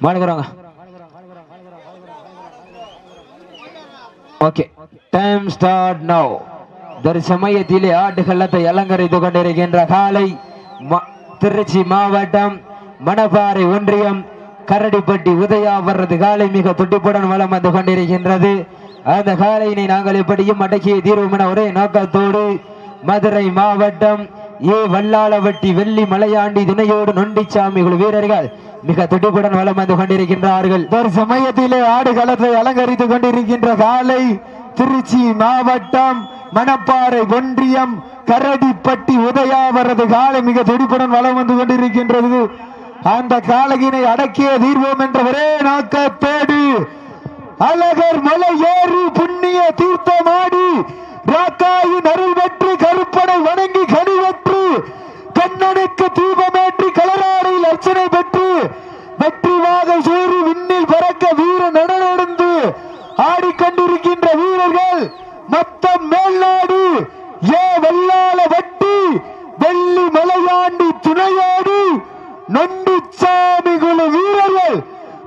மாடுக்குறாங்க okay time start now தற்சமயத்திலே ஆட்டுக்கள்ளத்தை அலங்கரித்து கொண்டிருக்கின்ற காலை திருச்சி மாவட்டம் மணப்பாறை ஒன்றியம் கரடிப்பட்டி உதயா வர்றது காலை மிக துடிப்புடன் வளம் வந்து கொண்டிருக்கின்றது. அந்த காலையினை நாங்கள் எப்படியும் அடக்கிய தீர்வோம் என ஒரே நோக்கத்தோடு மதுரை மாவட்டம் ஏ வல்லாளவட்டி வெள்ளி மலையாண்டி துணையோடு நொண்டிச்சாமி குழு வீரர்கள் மிக துடிப்புடன் வளம் வந்து கொண்டிருக்கின்றார்கள். சமயத்திலே ஆடுகளத்தை அலங்கரித்துக் கொண்டிருக்கின்ற காலை திருச்சி மாவட்டம் மணப்பாறை ஒன்றியம் கரடிப்பட்டி உதயாவரது காலை மிக துடிப்புடன் வலம் வந்து கொண்டிருக்கின்றது. அந்த காலகினை அடக்கிய தீர்வோம் என்ற ஒரே நோக்கத்தோடு அழகர் மலை ஏறி புண்ணிய தீர்த்தமாடி ராக்காயின் அருள் பெற்று கருப்பனை வணங்கி கனிவற்று கண்ணனுக்கு தீபமேற்றி கலராடையில் அர்ச்சனை பெற்று வெற்றி வாகை சூறி விண்ணில் பறக்க வீர நடனடந்து ஆடிக்கொண்டிருக்கின்ற வீரர்கள் மொத்தம் மேல்நாடு ஏ வெள்ளாள வட்டி வெள்ளி மலையாண்டி துணையோடு நொண்டி சாமி குழு வீரர்கள்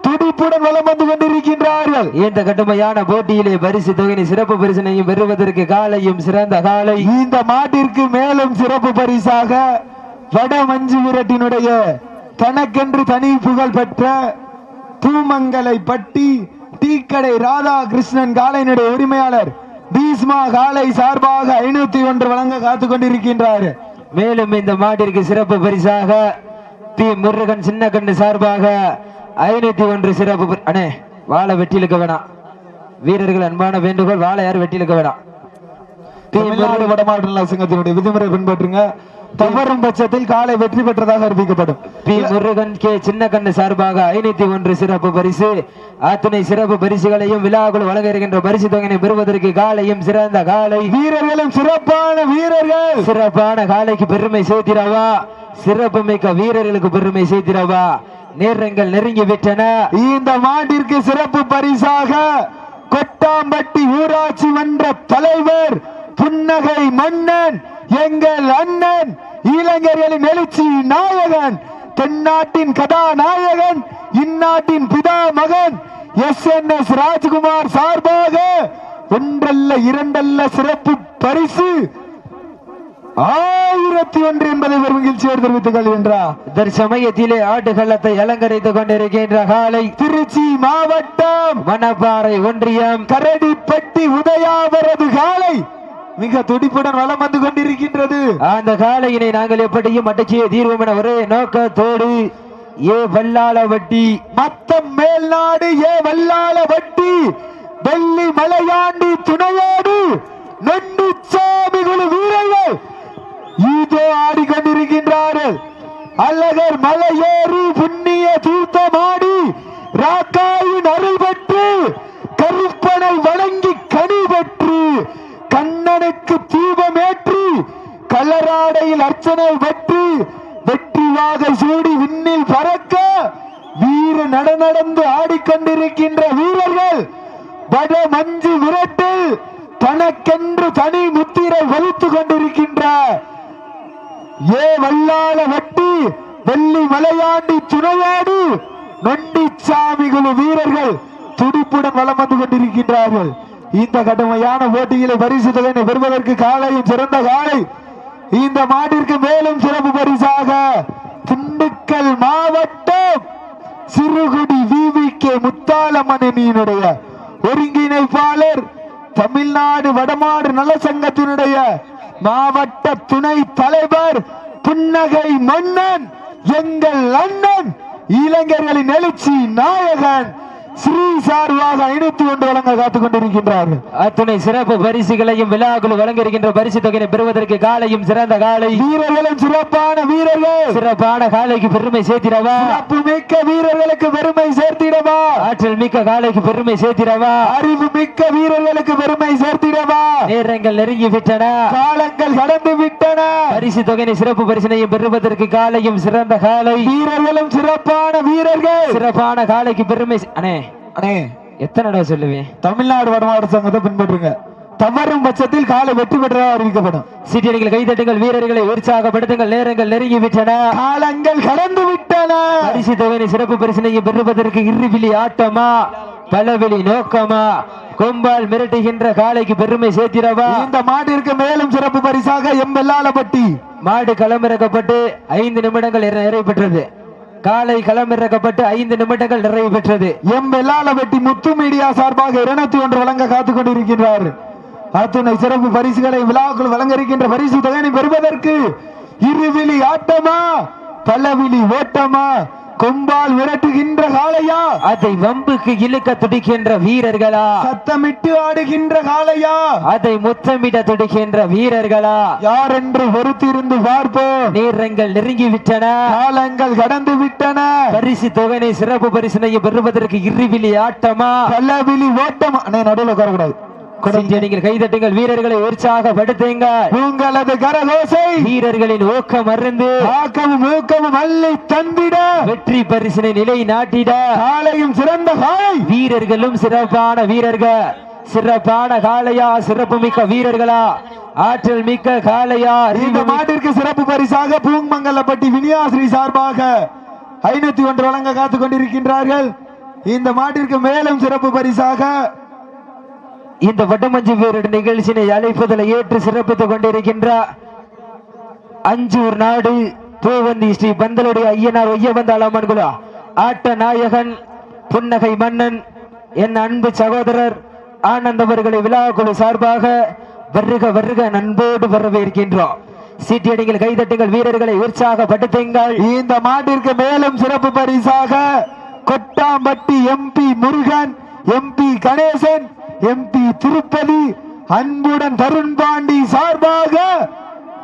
துடிப்புடன் வலம் வந்து கொண்டிருக்கின்றார்கள். இந்த கடுமையான போட்டியிலே பரிசு தொகையை சிறப்பு பரிசனையும் பெறுவதற்கு காலையும் சிறந்த காலை. இந்த மாட்டிற்கு மேலும் சிறப்பு பரிசாக வட மஞ்சு விரட்டினுடைய தனக்கென்று தனி புகழ் பெற்ற பூமங்கலை பட்டி டீக்கடை ராதாகிருஷ்ணன் காளையினுடைய உரிமையாளர் பீஸ்மா காளை சார்பாக ஐநூத்தி ஒன்று வழங்க காத்துக் கொண்டிருக்கின்றார். மேலும் இந்த மாட்டிற்கு சிறப்பு பரிசாக பி. முருகன் சின்ன கண்டு சார்பாக ஐநூத்தி ஒன்று சிறப்பு அண்ணே வாழை வெட்டிலுக்க வேணாம். வீரர்கள் அன்பான வேண்டுகோள் வாழை யாரும் வெட்டிலுக்க வேணாம். தமிழ்நாடு வடமாவட்ட சங்கத்தினுடைய விதிமுறை பின்பற்றுங்க. தவறும் பட்சத்தில் காலை வெற்றி பெற்றதாக அறிவிக்கப்படும். பி. முருகன் கே. சின்ன கண்ணு சார்பாக ஐநூத்தி ஒன்று சிறப்பு பரிசு. அத்தனை சிறப்பு பரிசுகளையும் விழாக்குள் வழங்க இருக்கின்ற பரிசு தொகையை பெறுவதற்கு காலையும் சிறந்த காலை. வீரர்களும் சிறப்பான வீரர்கள். சிறப்பான காலைக்கு பெருமை சேர்த்திடவா? சிறப்பு மிக்க வீரர்களுக்கு பெருமை சேர்த்திடவா? நேரங்கள் நெருங்கி விட்டன. இந்த மாட்டிற்கு சிறப்பு பரிசாக கொட்டாம்பட்டி ஊராட்சி மன்ற தலைவர் புன்னகை மன்னன் எங்கள் அண்ணன் இளைஞர்களின் எழுச்சி நாயகன் தென்னாட்டின் கதாநாயகன் இந்நாட்டின் பிதா மகன் எஸ் என் எஸ் ராஜ்குமார் சார்பாக ஒன்றல்ல இரண்டல்ல சிறப்பு பரிசு ஆயிரத்தி ஒன்று என்பதை ஒரு மகிழ்ச்சியோடு தெரிவித்துக் கொள்கின்றார். தற்சமயத்திலே ஆட்டுக்கள்ளத்தை அலங்கரித்துக் கொண்டிருக்கின்ற காலை திருச்சி மாவட்டம் மணப்பாறை ஒன்றியம் கரடிப்பட்டி உதயாவரது காலை மிக துடிப்புடன் வலம் வந்து கொண்டிருக்கின்றது. அந்த காலையினை நாங்கள் எப்படியும் அடக்கிய தீர்வோம் என ஒரே நோக்கத்தோடு ஏ வல்லாள வட்டி. மத்தம் மேல்நாடு ஏ வல்லாள வட்டி. வெள்ளி மலையாண்டி துணையோடு நொண்டி சாமி குழு வீரர்கள் இதோ ஆடிக்கொண்டிருக்கின்றார்கள். அழகர் மலையேறி புண்ணிய தீர்த்தமாடி ராக்காயின் அருள் பெற்று கருப்பனை வணங்கி கனி பெற்று கண்ணனுக்கு தீபமேற்றி கலராடையில் அர்ச்சனை வெற்றி வாகை சூடி விண்ணில் பறக்க வீர நடநடந்து ஆடிக்கொண்டிருக்கின்ற வீரர்கள் வட மஞ்சு விரட்டில் தனக்கென்று தனி முத்திரை வலித்துக் கொண்டிருக்கின்ற ஏ வல்லாள வட்டி வெள்ளி மலையாண்டி துணையாடி நொண்டி சாமிகுழு வீரர்கள் துடிப்புடன் வளம் வந்து கொண்டிருக்கின்றார்கள். இந்த கடுமையான போட்டிகளை பரிசு தொகையினை பெறுவதற்கு காலையும் சிறந்த காலை. இந்த மாட்டிற்கு மேலும் சிறப்பு பரிசாக திண்டுக்கல் மாவட்டம் சிறுகுடி விவி கே முத்தாலமணியினுடைய ஒருங்கிணைப்பாளர் தமிழ்நாடு வடமாடு நல சங்கத்தினுடைய மாவட்ட துணை தலைவர் புன்னகை மன்னன் எங்கள் அண்ணன் இளைஞர்களின் எழுச்சி நாயகன். ஸ்ரீ சார்பாக ஐநூத்தி ஒன்று வழங்க காத்துக் கொண்டிருக்கின்றார்கள். அத்துணை சிறப்பு பரிசுகளையும் விழாக்குள் வழங்க இருக்கின்ற பரிசு தொகையை பெறுவதற்கு காலையும் சிறந்த காலை. வீரர்களும் சிறப்பான வீரர்கள். சிறப்பான காலைக்கு பெருமை சேர்த்திடவா? சிறப்பு மிக்க வீரர்களுக்கு பெருமை சேர்த்திடவா? ஆற்றல் மிக்க காலைக்கு பெருமை சேர்த்திடவா? அறிவு மிக்க வீரர்களுக்கு பெருமை சேர்த்திடவா? நேரங்கள் நெருங்கி விட்டன. காலங்கள் கடந்து விட்டன. பரிசு தொகையை சிறப்பு பரிசனையும் பெறுவதற்கு காலையும் சிறந்த காலை. வீரர்களும் சிறப்பான வீரர்கள். சிறப்பான காலைக்கு பெருமை அண்ணே. அண்ணே எத்தனை தடவை சொல்லுவேன் தமிழ்நாடு வடமாடு சங்கத்தை பின்பற்றுங்க. தவறும் பட்சத்தில் காலை வெற்றி பெற்றதாக அறிவிக்கப்படும். சிட்டியடிகள் கைதட்டுங்கள் வீரர்களை உற்சாகப்படுத்துங்கள் நேரங்கள் நெருங்கி விட்டன காலங்கள் கடந்து விட்டன பரிசு தொகையை சிறப்பு பரிசனையை பெறுவதற்கு இருவிழி ஆட்டமா? பலவெளி நோக்கமா? கொம்பால் மிரட்டுகின்ற காலைக்கு பெருமை சேர்த்திடவா இந்த மாட்டிற்கு மேலும் சிறப்பு பரிசாக எம் வெள்ளாளப்பட்டி மாடு களமிறக்கப்பட்டு ஐந்து நிமிடங்கள் நிறை- நிறைவு பெற்றது. காலை களமிறக்கப்பட்டு ஐந்து நிமிடங்கள் நிறைவு பெற்றது. எம் வெள்ளாளவெட்டி முத்து மீடியா சார்பாக இருநூத்தி ஒன்று வழங்க காத்துக் கொண்டிருக்கின்றார். அத்துணை சிறப்பு பரிசுகளை விழாக்குள் வழங்க இருக்கின்ற பரிசு தொகையை பெறுவதற்கு இருவிழி ஆட்டமா பல்லவிழி ஓட்டமா கொம்பால் விரட்டுகின்ற காளையா? அதை வம்புக்கு இழுக்க துடிக்கின்ற வீரர்களா? சத்தமிட்டு ஆடுகின்ற காளையா? அதை முத்தமிட துடிக்கின்ற வீரர்களா? யார் என்று பொறுத்திருந்து பார்ப்போம். நேரங்கள் நெருங்கி விட்டன காலங்கள் கடந்து விட்டன பரிசு தொகையை சிறப்பு பரிசனையை பெறுவதற்கு இருவிழி ஆட்டமா? பலவிழி ஓட்டம். நடுவில் உட்காரக்கூடாது. நீங்கள் கைதட்டுங்கள் வீரர்களை உற்சாகப்படுத்துங்கள் உங்களது கரகோசை. வீரர்களின் ஊக்கம் அருந்து ஆக்கமும் ஊக்கமும் அள்ளி தந்திட. வெற்றி பரிசினை நிலை நாட்டிட. காலையும் சிறந்த காலை. வீரர்களும் சிறப்பான வீரர்கள். சிறப்பான காளையா சிறப்பு மிக்க வீரர்களா. ஆற்றல் மிக்க காளையா இந்த மாட்டிற்கு சிறப்பு பரிசாக பூங்கமங்கலப்பட்டி வினியாஸ்ரீ சார்பாக ஐநூத்தி ஒன்று வழங்க காத்துக் கொண்டிருக்கின்றார்கள். இந்த மாட்டிற்கு மேலும் சிறப்பு பரிசாக இந்த வட்டமஞ்சு பேரிட நிகழ்ச்சியினை அழைப்பதில் ஏற்று சிறப்பித்துக் கொண்டிருக்கின்ற அஞ்சூர் நாடு பூவந்தி ஸ்ரீ பந்தலுடைய ஐயனார் ஒய்யவந்தாள் அம்மன் குலா ஆட்ட நாயகன் புன்னகை மன்னன் என் அன்பு சகோதரர் ஆனந்த் அவர்களை விழாக்குழு சார்பாக வருக வருக நண்போடு வரவேற்கின்றோம். சீட்டியடிகள் கைதட்டுங்கள் வீரர்களை உற்சாகப்படுத்துங்கள். இந்த மாட்டிற்கு மேலும் சிறப்பு பரிசாக Kottampatti MP Murugan MP Ganesan MP Tirupati அன்புடன் தருண் பாண்டி சார்பாக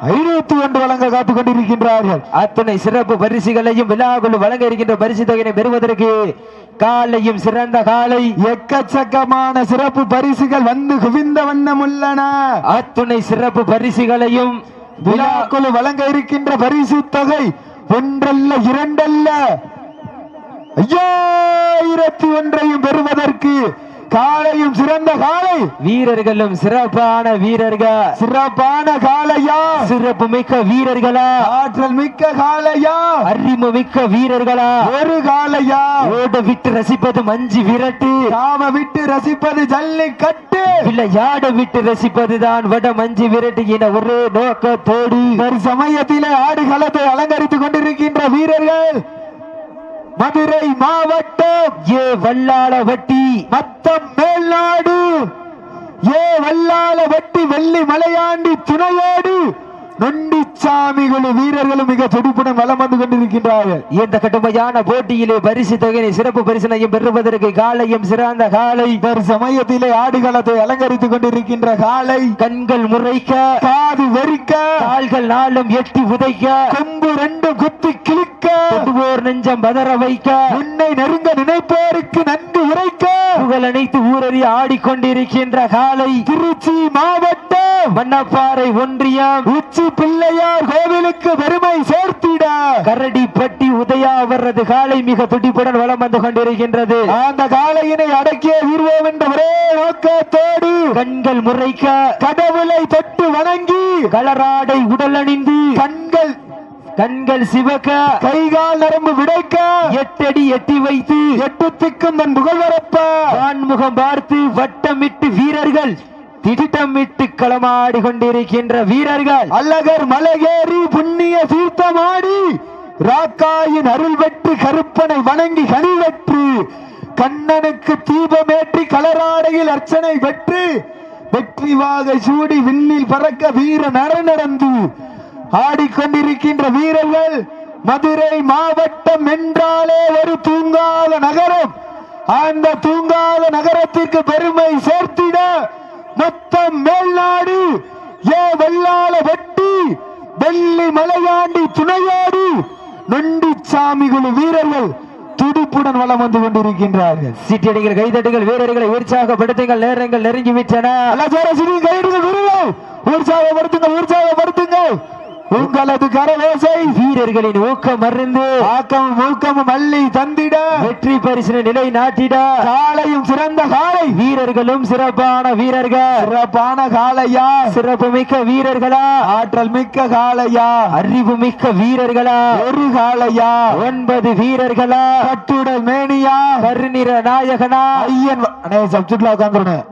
ஐநூத்தி ஒன்று வழங்க காத்துக் கொண்டிருக்கின்றார்கள். அத்தனை சிறப்பு பரிசுகளையும் விழாக்குழு வழங்க இருக்கின்ற பரிசு தொகையினை பெறுவதற்கு காலையும் சிறந்த காலை எக்கச்சக்கமான சிறப்பு பரிசுகள் வந்து குவிந்த வண்ணம் உள்ளன. அத்துணை சிறப்பு பரிசுகளையும் விழா விழாக்குழு வழங்க இருக்கின்ற பரிசு தொகை ஒன்றல்ல இரண்டல்ல. ஐயாயிரத்தி ஒன்றையும் பெறுவதற்கு காலையும் சிறந்த காலை. வீரர்களும் சிறப்பான வீரர்கள். சிறப்பான காளையா சிறப்பு மிக்க வீரர்களா? ஆற்றல் மிக்க காளையா அறிவு மிக்க வீரர்களா? ஒரு காளையா ஓட விட்டு ரசிப்பது மஞ்சு விரட்டு. நாம விட்டு ரசிப்பது ஜல்லிக்கட்டு. விளையாட விட்டு ரசிப்பதுதான் வட மஞ்சு விரட்டு என ஒரே நோக்கத்தோடு. சமயத்திலே ஆடுகளத்தை அலங்கரித்துக் கொண்டிருக்கின்ற வீரர்கள் மதுரை மாவட்டம் ஏ வல்லாளவட்டி மத்தம் மேல்நாடு. ஏ வல்லாளவட்டி வெள்ளி மலையாண்டி துணையோடு நொண்டிச்சாமிகளும் வீரர்களும் மிக துடிப்புடன் வலம் வந்து கொண்டிருக்கின்றார்கள். இந்த கடுமையான போட்டியிலே பரிசு தொகையை சிறப்பு பரிசனையும் பெறுவதற்கு காலையும் சிறந்த காலை. ஒரு சமயத்திலே ஆடுகளத்தை அலங்கரித்துக் கொண்டிருக்கின்ற காலை. கண்கள் முறைக்க. காது வெறிக்க. கால்கள் நாளும் எட்டி உதைக்க. கொம்பு ரெண்டும் குத்தி கிழிக்க. தொடுவோர் நெஞ்சம் பதற வைக்க. உன்னை நெருங்க நினைப்போருக்கு நன்கு உரைக்க. புகழ் அனைத்து ஊரறி ஆடிக்கொண்டிருக்கின்ற காலை. திருச்சி மாவட்டம். மன்னப்பாறை ஒன்றியம். உச்சி பிள்ளையார் கோவிலுக்கு பெருமை சேர்த்திட. கரடிப்பட்டி உதயா அவரது காலை மிக துடிப்புடன் வலம் வந்து கொண்டிருக்கின்றது. அந்த காளையினை அடக்கிய வீர்வோம் என்ற ஒரே நோக்கத்தோடு கண்கள் முறைக்க கடவுளை தொட்டு வணங்கி கலராடை உடல் அணிந்து கண்கள் கண்கள் சிவக்க கைகால் நரம்பு விடைக்க எட்டடி எட்டி வைத்து எட்டு திக்கும் தன் புகழ் வரப்ப வான்முகம் பார்த்து வட்டமிட்டு வீரர்கள் திட்டமிட்டு களமாடி கொண்டிருக்கின்ற வீரர்கள். அழகர் மலையேறி புண்ணிய தீர்த்தமாடி ராக்காயின் அருள் பெற்று கருப்பனை வணங்கி கனி வெற்று கண்ணனுக்கு தீபமேற்றி கலராடையில் அர்ச்சனை பெற்று வெற்றிவாக சூடி விண்ணில் பறக்க வீர நடந்து ஆடிக்கொண்டிருக்கின்ற வீரர்கள் மதுரை மாவட்டம் என்றாலே ஒரு தூங்காத நகரம். அந்த தூங்காத நகரத்திற்கு பெருமை சேர்த்திட மொத்தம் மேல்நாடு ஏ வெள்ளாள வெட்டி வெள்ளி மலையாண்டி துணையோடு நொண்டி சாமிகுழு வீரர்கள் துடிப்புடன் வலம் வந்து கொண்டிருக்கின்றார்கள். சிட்டியடிகள் கைதட்டுகள் வீரர்களை உற்சாகப்படுத்துங்கள் நேரங்கள் நெருங்கி விட்டன. உற்சாகப்படுத்துங்கள் உற்சாகப்படுத்துங்கள். உங்களது கரவோசை வீரர்களின் ஊக்கம் மருந்து ஆக்கமும் ஊக்கமும் அள்ளி தந்திட வெற்றி பரிசின நிலை நாட்டிட காலையும் சிறந்த வீரர்களும் சிறப்பான வீரர்கள். சிறப்பான காளையா? சிறப்பு மிக்க வீரர்களா? ஆற்றல் மிக்க காளையா? அறிவு மிக்க வீரர்களா? ஒரு காளையா? ஒன்பது வீரர்களா? கட்டுடல் மேனியா? கருநிற நாயகனா? ஐயன் சப்ஜெக்ட்ல உட்காந்துருனே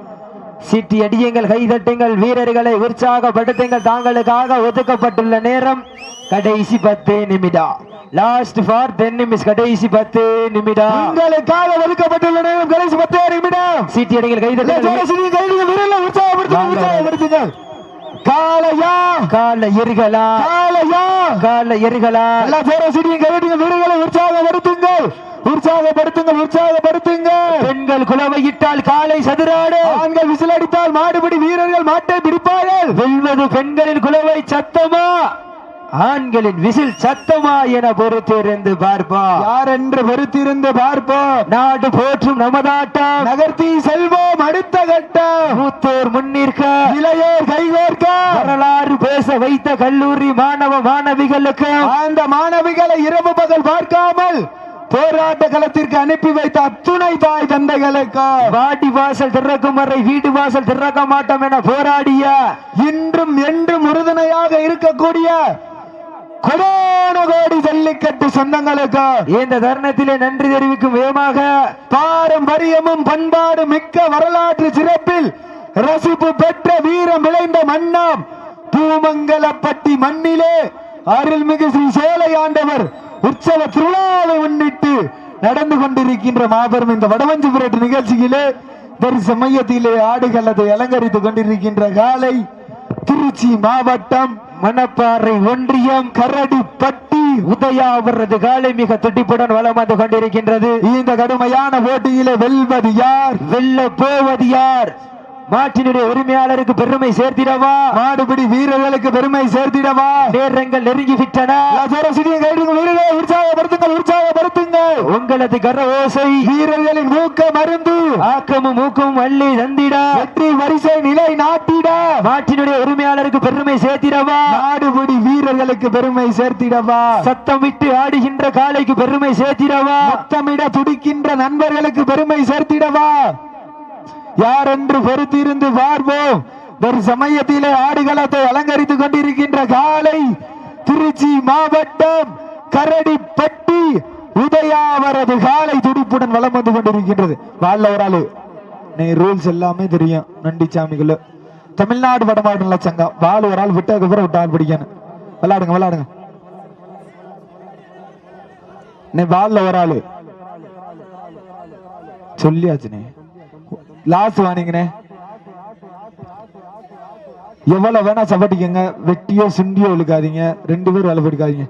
சிட்டி அடியுங்கள் கைதட்டுங்கள் வீரர்களை உற்சாகப்படுத்துங்கள். தாங்களுக்காக ஒதுக்கப்பட்டுள்ள நேரம் கடைசி பத்து நிமிடம். லாஸ்ட் ஃபார் டென் நிமிஷம் கடைசி பத்து நிமிடம். உங்களுக்காக ஒதுக்கப்பட்டுள்ள நேரம் கடைசி பத்தே நிமிடம். சிட்டி அடிகள் ஜோரசினி கைதிகள் விரல உற்சாகப்படுத்துங்க. உற்சாகப்படுத்துங்க. காளையா கால எருகலா? காளையா கால எருகலா? எல்லா ஜோரசினியும் கைதிகள் வீரர்களை உற்சாகப்படுத்துங்கள். உற்சாகப்படுத்துங்கள் உற்சாகப்படுத்துங்கள். பெண்கள் குலவையிட்டால் காலை சதுராடு. ஆண்கள் விசில் அடித்தால் மாடுபிடி வீரர்கள் மாட்டை பிடிப்பார்கள். வெல்வது பெண்களின் குலவை சத்தமா? ஆண்களின் விசில் சத்தமா என பொறுத்திருந்து பார்ப்பா யார் என்று பொறுத்திருந்து பார்ப்போம். நாடு போற்றும் நமதாட்டம். நகர்த்தி செல்வோம் அடுத்த கட்டம். மூத்தோர் முன்னிற்க இளையோர் கைகோர்க்க வரலாறு பேச வைத்த கல்லூரி மாணவ மாணவிகளுக்கு. அந்த மாணவிகளை இரவு பகல் பார்க்காமல் போராட்ட களத்திற்கு அனுப்பி வைத்த அத்துணை தாய் தந்தைகளுக்கு. வாடி வாசல் திறக்கும் வரை வீடு வாசல் திறக்க மாட்டோம் என போராடிய இன்றும் என்றும் உறுதுணையாக இருக்கக்கூடிய கோடி ஜல்லிக்கட்டு சொந்தங்களுக்கு இந்த தருணத்திலே நன்றி தெரிவிக்கும் விதமாக பாரம்பரியமும் பண்பாடு மிக்க வரலாற்று சிறப்பில் ரசிப்பு பெற்ற வீரம் விளைந்த மன்னாம். பூமங்கலப்பட்டி மண்ணிலே அருள்மிகு ஸ்ரீ சோலையாண்டவர் உற்சவ திருவிழாவை முன்னிட்டு நடந்து கொண்டிருக்கின்ற மாபெரும் இந்த வடவஞ்சி புரட்டு நிகழ்ச்சியிலே ஒரு சமயத்திலே ஆடுகளத்தை அலங்கரித்துக் கொண்டிருக்கின்ற காலை திருச்சி மாவட்டம் மணப்பாறை ஒன்றியம் கரடிப்பட்டி உதயா அவரது காலை மிக துடிப்புடன் வளம் வந்து கொண்டிருக்கின்றது. இந்த கடுமையான போட்டியிலே வெல்வது யார்? வெல்ல போவது யார்? மாட்டினுடைய உரிமையாளருக்கு பெருமை சேர்த்திடவா? மாடுபிடி வீரர்களுக்கு பெருமை சேர்த்திடவா? நேரங்கள் நெருங்கி விட்டன வீரர்களை உற்சாகப்படுத்துங்கள் உற்சாகப்படுத்துங்கள். உங்களது கர ஓசை வீரர்களின் ஊக்க மருந்து. ஆக்கமும் ஊக்கமும் அள்ளி தந்திட. வெற்றி வரிசை நிலை நாட்டிட. மாட்டினுடைய உரிமையாளருக்கு பெருமை சேர்த்திடவா? நாடுபிடி வீரர்களுக்கு பெருமை சேர்த்திடவா? சத்தமிட்டு ஆடுகின்ற காளைக்கு பெருமை சேர்த்திடவா? சத்தமிட துடிக்கின்ற நண்பர்களுக்கு பெருமை சேர்த்திடவா? யார் என்று பொறுத்திருந்து பார்ப்போம். ஒரு சமயத்திலே ஆடுகளத்தை அலங்கரித்துக் கொண்டிருக்கின்ற காலை திருச்சி மாவட்டம் கரடிப்பட்டி உதயா அவரது காலை துடிப்புடன் வளம் வந்து கொண்டிருக்கின்றது. வாழ்ல ஒரு ஆளு. நீ ரூல்ஸ் எல்லாமே தெரியும். நண்டி சாமிகள். தமிழ்நாடு வடமாடு சங்கம். வாழ் ஒரு ஆள் விட்டதுக்கு அப்புறம் விட்டு ஆள் பிடிக்கணும் விளையாடுங்க விளையாடுங்க. நீ வாழ்ல ஒரு ஆளு. சொல்லியாச்சுனே லாஸ்ட் வாணிங்கண்ணே எவ்வளவு வேணா சப்பட்டிக்கங்க. வெட்டியோ சுண்டியோ இழுக்காதீங்க. ரெண்டு பேரும் வேலை பிடிக்காதீங்க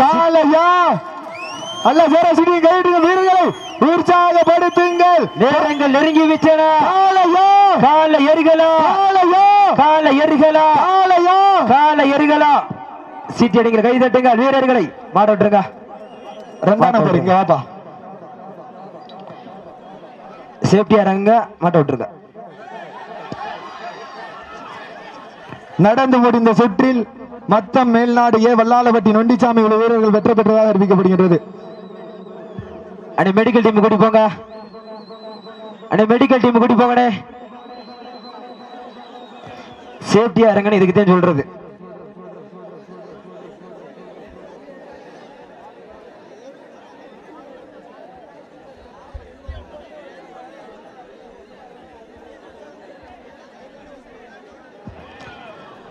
காலையா அல்ல சேர சுடி கைடுங்க வீரர்களை உற்சாகப்படுத்துங்கள். நேரங்கள் நெருங்கி விட்டன. காலையா கால எருகலா? காலையா கால எருகலா? காலையா கால எருகலா? சீட்டி அடிங்கிற கை தட்டுங்க வீரர்களை. மாட விட்டுருங்க ரெண்டாம் நம்பர் இங்க வாப்பா. சேஃப்டியா இறங்க மாட்ட விட்டுருங்க. நடந்து முடிந்த சுற்றில் மத்தம் மேல்நாடு ஏ வல்லாலப்பட்டி நொண்டிச்சாமி உள்ள வீரர்கள் வெற்றி பெற்றதாக அறிவிக்கப்படுகின்றது. அடி மெடிக்கல் டீம் கூட்டி போங்க. அடி மெடிக்கல் டீம் கூட்டி போங்கடே சேஃப்டியா இறங்கன்னு இதுக்கு தான் சொல்றது.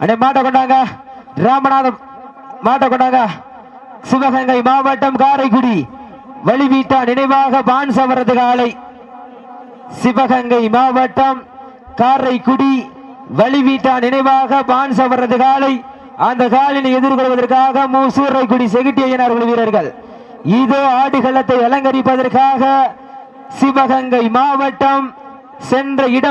அடே மாட்ட கொண்டாங்க. ராமநாதம் மாட்ட கொண்டாங்க. சிவகங்கை மாவட்டம் காரைக்குடி. வழிவீட்டா நினைவாக பான் சவரது காலை. சிவகங்கை மாவட்டம் காரைக்குடி. வழிவீட்டா நினைவாக பான் சவரது காலை. அந்த காலினை எதிர்கொள்வதற்காக மூசூரைக்குடி செகுட்டியனார்கள் வீரர்கள். இதோ ஆடுகளத்தை அலங்கரிப்பதற்காக சிவகங்கை மாவட்டம் சென்ற இடம்